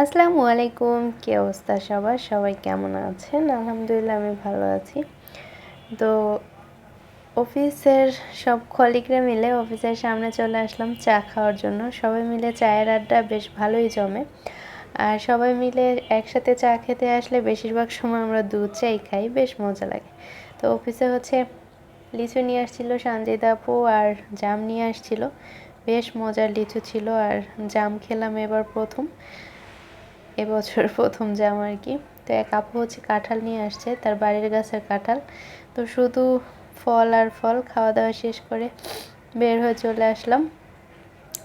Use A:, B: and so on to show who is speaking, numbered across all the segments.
A: আসসালামু আলাইকুম, কী অবস্থা সবার? সবাই কেমন আছেন? আলহামদুলিল্লাহ, আমি ভালো আছি। তো অফিসের সব কলিগরা মিলে অফিসের সামনে চলে আসলাম চা খাওয়ার জন্য। সবাই মিলে চায়ের আড্ডা বেশ ভালোই জমে। আর সবাই মিলে একসাথে চা খেতে আসলে বেশিরভাগ সময় আমরা দুধ চাই খাই, বেশ মজা লাগে। তো অফিসে হচ্ছে লিচু নিয়ে আসছিল সঞ্জিদা আপু আর জাম নিয়ে আসছিল। বেশ মজার লিচু ছিল আর জাম খেলাম এবার প্রথম। এবছর প্রথম জাম আর কি। তো এক আপু হচ্ছে কাঁঠাল নিয়ে আসছে, তার বাড়ির গাছের কাঁঠাল। তো শুধু ফল আর ফল খাওয়া দাওয়া শেষ করে বের হয়ে চলে আসলাম।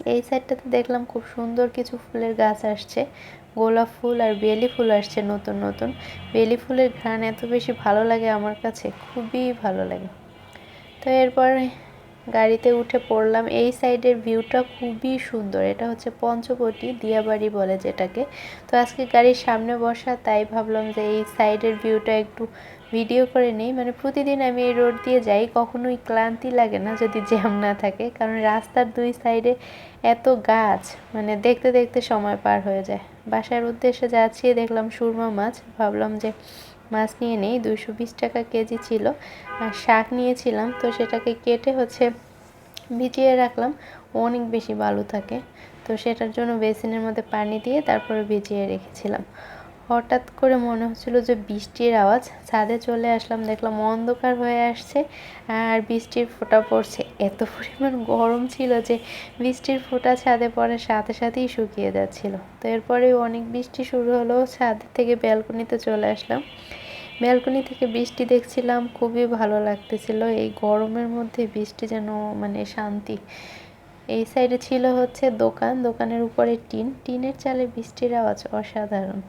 A: এই সাইডটাতে দেখলাম খুব সুন্দর কিছু ফুলের গাছ আসছে। গোলাপ ফুল আর বেলি ফুল আসছে নতুন নতুন। বেলি ফুলের ঘ্রাণ এত বেশি ভালো লাগে আমার কাছে, খুবই ভালো লাগে। তো এরপর গাড়িতে উঠে পড়লাম। এই সাইডের ভিউটা খুবই সুন্দর। এটা হচ্ছে পঞ্চবটি দিয়াবাড়ি বলে যেটাকে। তো আজকে গাড়ির সামনে বসা, তাই ভাবলাম যে এই সাইডের ভিউটা একটু ভিডিও করে নেই। মানে প্রতিদিন আমি এই রোড দিয়ে যাই, কখনোই ক্লান্তি লাগে না যদি জ্যাম না থাকে। কারণ রাস্তার দুই সাইডে এত গাছ মানে দেখতে দেখতে সময় পার হয়ে যায়। বাসার উদ্দেশ্যে যাচ্ছি, দেখলাম সুরমা মাছ। ভাবলাম যে মাছ নিয়ে নেই, দুইশো বিশ টাকা কেজি ছিল। আর শাক নিয়েছিলাম, তো সেটাকে কেটে হচ্ছে ভিজিয়ে রাখলাম। অনেক বেশি বালু থাকে, তো সেটার জন্য বেসিনের মধ্যে পানি দিয়ে তারপরে ভিজিয়ে রেখেছিলাম। হঠাৎ করে মনে হচ্ছিল যে বৃষ্টির আওয়াজ। ছাদে চলে আসলাম, দেখলাম অন্ধকার হয়ে আসছে আর বৃষ্টির ফোঁটা পড়ছে। এত পরিমাণ গরম ছিল যে বৃষ্টির ফোঁটা ছাদে পড়ার সাথে সাথেই শুকিয়ে যাচ্ছিল। তো এরপরে অনেক বৃষ্টি শুরু হলো, ছাদ থেকে ব্যালকনিতে চলে আসলাম। ব্যালকনি থেকে বৃষ্টি দেখছিলাম, খুবই ভালো লাগতেছিল। এই গরমের মধ্যে বৃষ্টি যেন মানে শান্তি। এই সাইডে ছিল হচ্ছে দোকান, দোকানের উপরে টিন। টিনের চালে বৃষ্টির আওয়াজ অসাধারণ।